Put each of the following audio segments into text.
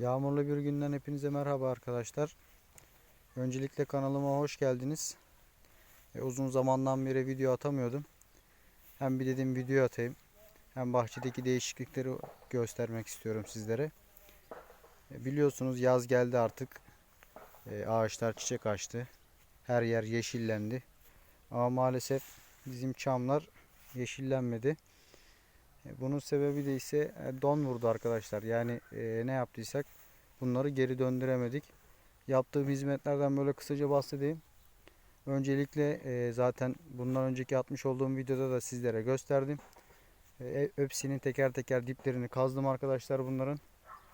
Yağmurlu bir günden hepinize merhaba arkadaşlar. Öncelikle kanalıma hoş geldiniz. E, uzun zamandan beri video atamıyordum. Hem bir dedim video atayım. Hem bahçedeki değişiklikleri göstermek istiyorum sizlere. E, biliyorsunuz yaz geldi artık. E, ağaçlar çiçek açtı. Her yer yeşillendi. Ama maalesef bizim çamlar yeşillenmedi. E, Bunun sebebi de ise e, don vurdu arkadaşlar. Yani e, ne yaptıysak bunları geri döndüremedik. Yaptığım hizmetlerden böyle kısaca bahsedeyim. Öncelikle zaten bundan önceki atmış olduğum videoda da sizlere gösterdim. Hepsinin teker teker diplerini kazdım arkadaşlar bunların.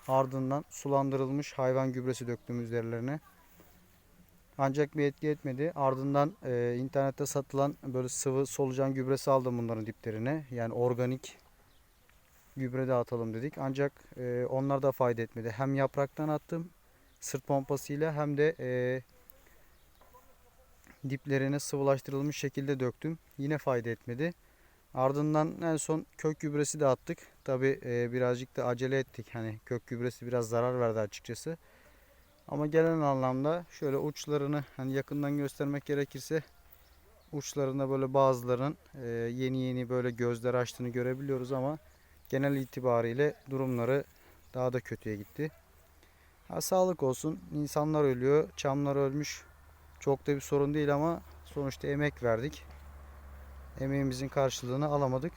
Ardından sulandırılmış hayvan gübresi döktüm üzerlerine. Ancak bir etki etmedi. Ardından e, internette satılan böyle sıvı solucan gübresi aldım bunların diplerine. Yani organik gübre de atalım dedik. Ancak e, onlar da fayda etmedi. Hem yapraktan attım sırt pompasıyla hem de e, diplerine sıvılaştırılmış şekilde döktüm. Yine fayda etmedi. Ardından en son kök gübresi de attık. Tabi e, birazcık da acele ettik. Hani kök gübresi biraz zarar verdi açıkçası. Ama genel anlamda şöyle uçlarını hani yakından göstermek gerekirse uçlarında böyle bazılarının e, yeni yeni böyle gözler açtığını görebiliyoruz ama genel itibariyle durumları daha da kötüye gitti. Ha, sağlık olsun. İnsanlar ölüyor. Çamlar ölmüş. Çok da bir sorun değil ama sonuçta emek verdik. Emeğimizin karşılığını alamadık.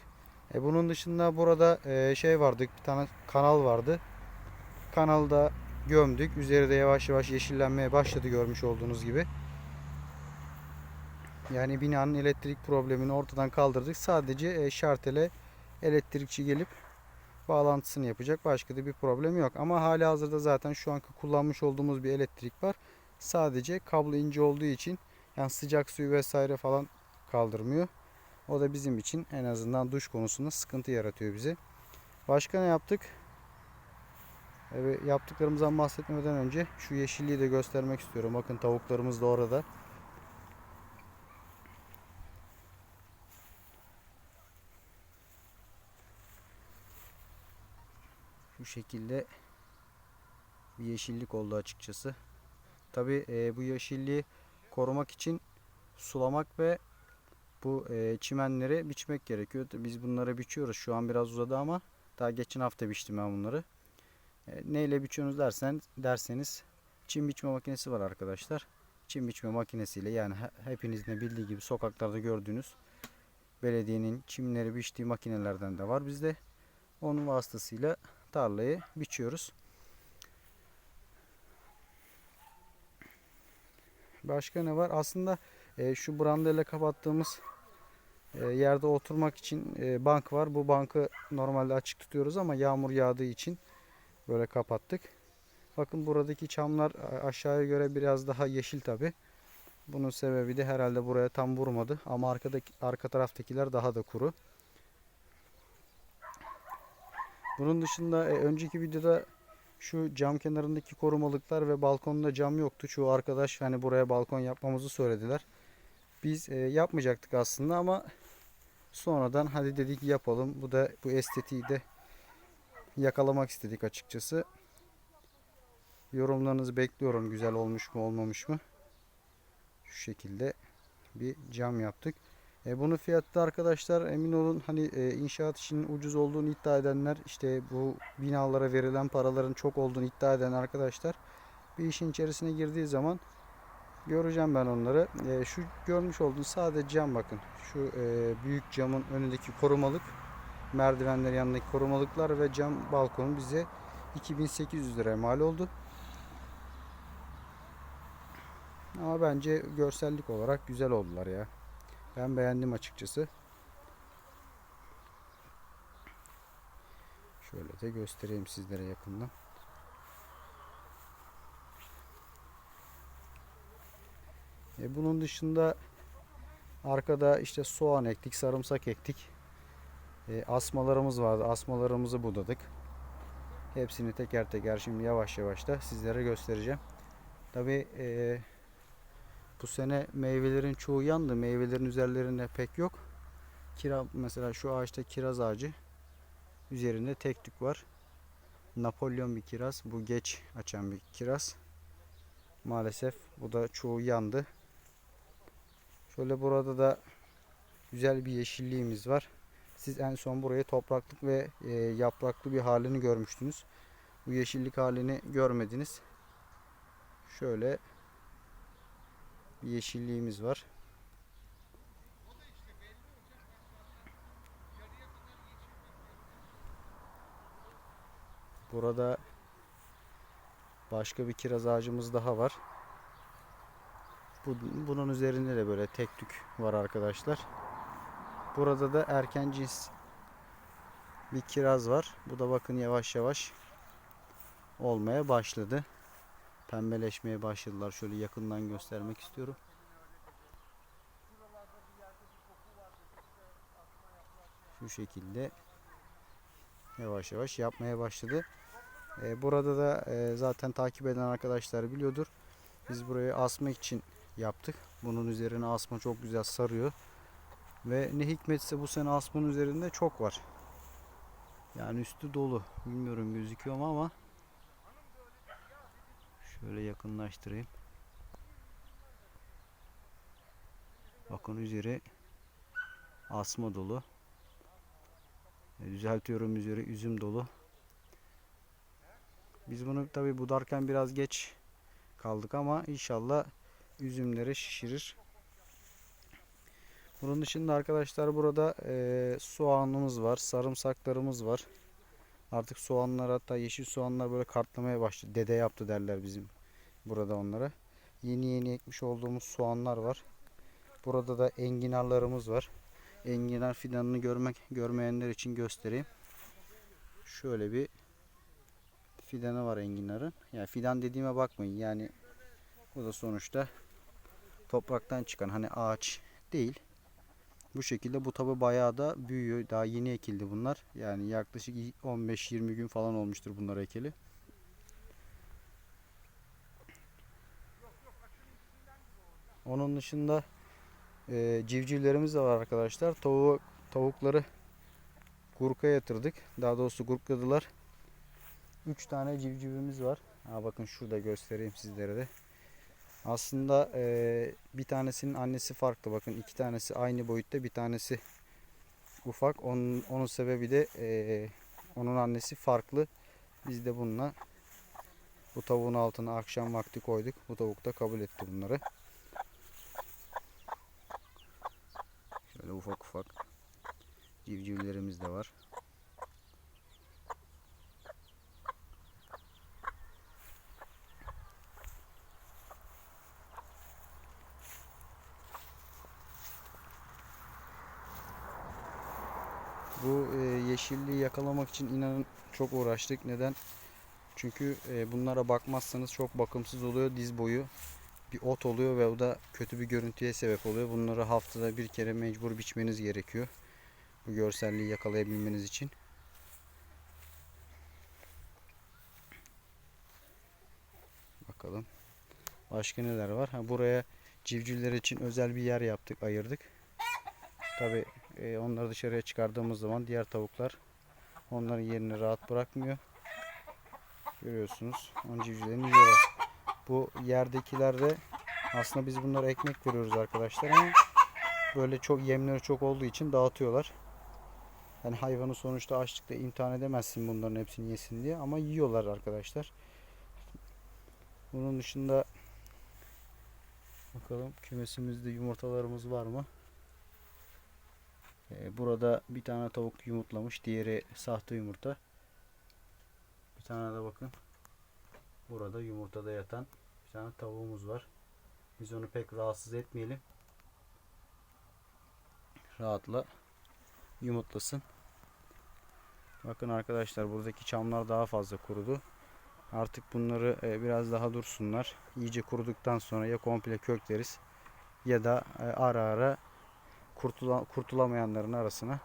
E, bunun dışında burada e, şey vardı. Bir tane kanal vardı. Kanalda gömdük. Üzeri de yavaş yavaş yeşillenmeye başladı görmüş olduğunuz gibi. Yani binanın elektrik problemini ortadan kaldırdık. Sadece e, şartele elektrikçi gelip bağlantısını yapacak. Başka da bir problem yok. Ama hali hazırda zaten şu anki kullanmış olduğumuz bir elektrik var. Sadece kablo ince olduğu için yani sıcak suyu vesaire falan kaldırmıyor. O da bizim için en azından duş konusunda sıkıntı yaratıyor bize. Başka ne yaptık? Evet, yaptıklarımızdan bahsetmeden önce şu yeşilliği de göstermek istiyorum. Bakın tavuklarımız da orada. Şu şekilde bir yeşillik oldu açıkçası. Tabi bu yeşilliği korumak için sulamak ve bu e, çimenleri biçmek gerekiyor. Biz bunları biçiyoruz. Şu an biraz uzadı ama daha geçen hafta biçtim ben bunları. E, neyle biçiyorsunuz dersen derseniz çim biçme makinesi var arkadaşlar. Çim biçme makinesiyle yani he- hepinizin de bildiği gibi sokaklarda gördüğünüz belediyenin çimleri biçtiği makinelerden de var bizde. Onun vasıtasıyla tarlayı biçiyoruz. Başka ne var? Aslında e, şu brandayla kapattığımız e, yerde oturmak için e, bank var. Bu bankı normalde açık tutuyoruz ama yağmur yağdığı için böyle kapattık. Bakın buradaki çamlar aşağıya göre biraz daha yeşil tabi. Bunun sebebi de herhalde buraya tam vurmadı ama arkadaki arka taraftakiler daha da kuru. Bunun dışında e, önceki videoda şu cam kenarındaki korumalıklar ve balkonda cam yoktu. Çoğu arkadaş hani buraya balkon yapmamızı söylediler. Biz e, yapmayacaktık aslında ama sonradan hadi dedik yapalım. Bu da bu estetiği de yakalamak istedik açıkçası. Yorumlarınızı bekliyorum. Güzel olmuş mu olmamış mı? Şu şekilde bir cam yaptık. E, bunun fiyatı da arkadaşlar emin olun hani e, inşaat işinin ucuz olduğunu iddia edenler işte bu binalara verilen paraların çok olduğunu iddia eden arkadaşlar bir işin içerisine girdiği zaman göreceğim ben onları. E, şu görmüş olduğunuz sadece cam bakın. Şu e, büyük camın önündeki korumalık merdivenler yanındaki korumalıklar ve cam balkonu bize 2800 liraya mal oldu. Ama bence görsellik olarak güzel oldular ya. Ben beğendim açıkçası. Şöyle de göstereyim sizlere yakından. E bunun dışında arkada işte soğan ektik, sarımsak ektik. E, asmalarımız vardı. Asmalarımızı budadık. Hepsini teker teker şimdi yavaş yavaş da sizlere göstereceğim. Tabi e, bu sene meyvelerin çoğu yandı. Meyvelerin üzerlerinde pek yok. Kira mesela şu ağaçta kiraz ağacı üzerinde tek tük var. Napolyon bir kiraz. Bu geç açan bir kiraz. Maalesef bu da çoğu yandı. Şöyle burada da güzel bir yeşilliğimiz var. Siz en son burayı topraklık ve e, yapraklı bir halini görmüştünüz. Bu yeşillik halini görmediniz. Şöyle yeşilliğimiz var. Burada başka bir kiraz ağacımız daha var. Bu, bunun üzerinde de böyle tek tük var arkadaşlar. Burada da erken cins bir kiraz var. Bu da bakın yavaş yavaş olmaya başladı. Pembeleşmeye başladılar. Şöyle yakından göstermek istiyorum. Şu şekilde yavaş yavaş yapmaya başladı. Ee, burada da e, zaten takip eden arkadaşlar biliyordur. Biz burayı asma için yaptık. Bunun üzerine asma çok güzel sarıyor. Ve ne hikmetse bu sene asmanın üzerinde çok var. Yani üstü dolu. Bilmiyorum gözüküyor mu ama şöyle yakınlaştırayım. Bakın üzeri asma dolu. E, Düzeltiyorum üzeri üzüm dolu. Biz bunu tabi budarken biraz geç kaldık ama inşallah üzümleri şişirir. Bunun dışında arkadaşlar burada e, soğanımız var, sarımsaklarımız var. Artık soğanlar hatta yeşil soğanlar böyle kartlamaya başladı. Dede yaptı derler bizim burada onlara. Yeni yeni ekmiş olduğumuz soğanlar var. Burada da enginarlarımız var. Enginar fidanını görmek görmeyenler için göstereyim. Şöyle bir fidanı var enginarın. Yani fidan dediğime bakmayın. Yani bu da sonuçta topraktan çıkan hani ağaç değil. Bu şekilde bu tabi bayağı da büyüyor. Daha yeni ekildi bunlar. Yani yaklaşık 15-20 gün falan olmuştur bunlar ekeli. Onun dışında e, civcivlerimiz de var arkadaşlar. Tavuğu, tavukları gurka yatırdık. Daha doğrusu gurkladılar. 3 tane civcivimiz var. Ha, bakın şurada göstereyim sizlere de. Aslında e, bir tanesinin annesi farklı. Bakın iki tanesi aynı boyutta, bir tanesi ufak. Onun, onun sebebi de e, onun annesi farklı. Biz de bununla bu tavuğun altına akşam vakti koyduk. Bu tavuk da kabul etti bunları. Ufak ufak civcivlerimiz de var. Bu e, yeşilliği yakalamak için inanın çok uğraştık. Neden? Çünkü e, bunlara bakmazsanız çok bakımsız oluyor. Diz boyu bir ot oluyor ve o da kötü bir görüntüye sebep oluyor. Bunları haftada bir kere mecbur biçmeniz gerekiyor. Bu görselliği yakalayabilmeniz için. Bakalım. Başka neler var? Ha, buraya civcivler için özel bir yer yaptık, ayırdık. Tabi e, onları dışarıya çıkardığımız zaman diğer tavuklar onların yerini rahat bırakmıyor. Görüyorsunuz. Onun civcivlerini yiyorlar. Bu yerdekilerde aslında biz bunlara ekmek veriyoruz arkadaşlar ama böyle çok yemleri çok olduğu için dağıtıyorlar. Yani hayvanı sonuçta açlıkta imtihan edemezsin bunların hepsini yesin diye ama yiyorlar arkadaşlar. Bunun dışında bakalım kümesimizde yumurtalarımız var mı? Ee, Burada bir tane tavuk yumurtlamış. Diğeri sahte yumurta. Bir tane de bakın. Burada yumurtada yatan bir tane tavuğumuz var. Biz onu pek rahatsız etmeyelim. Rahatla yumurtlasın. Bakın arkadaşlar buradaki çamlar daha fazla kurudu. Artık bunları e, biraz daha dursunlar. İyice kuruduktan sonra ya komple kökleriz ya da e, ara ara kurtula, kurtulamayanların arasına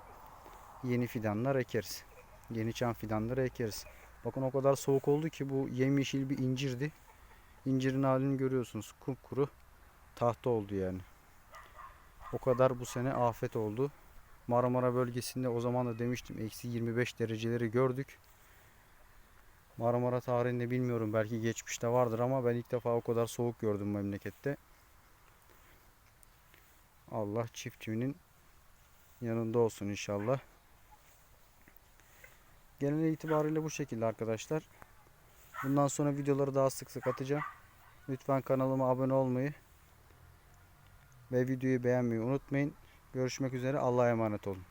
yeni fidanlar ekeriz. Yeni çam fidanları ekeriz. Bakın o kadar soğuk oldu ki bu yemyeşil bir incirdi. İncirin halini görüyorsunuz. Kupkuru tahta oldu yani. O kadar bu sene afet oldu. Marmara bölgesinde o zaman da demiştim eksi 25 dereceleri gördük. Marmara tarihinde bilmiyorum belki geçmişte vardır ama ben ilk defa o kadar soğuk gördüm memlekette. Allah çiftçinin yanında olsun inşallah. Genel itibariyle bu şekilde arkadaşlar. Bundan sonra videoları daha sık sık atacağım. Lütfen kanalıma abone olmayı ve videoyu beğenmeyi unutmayın. Görüşmek üzere. Allah'a emanet olun.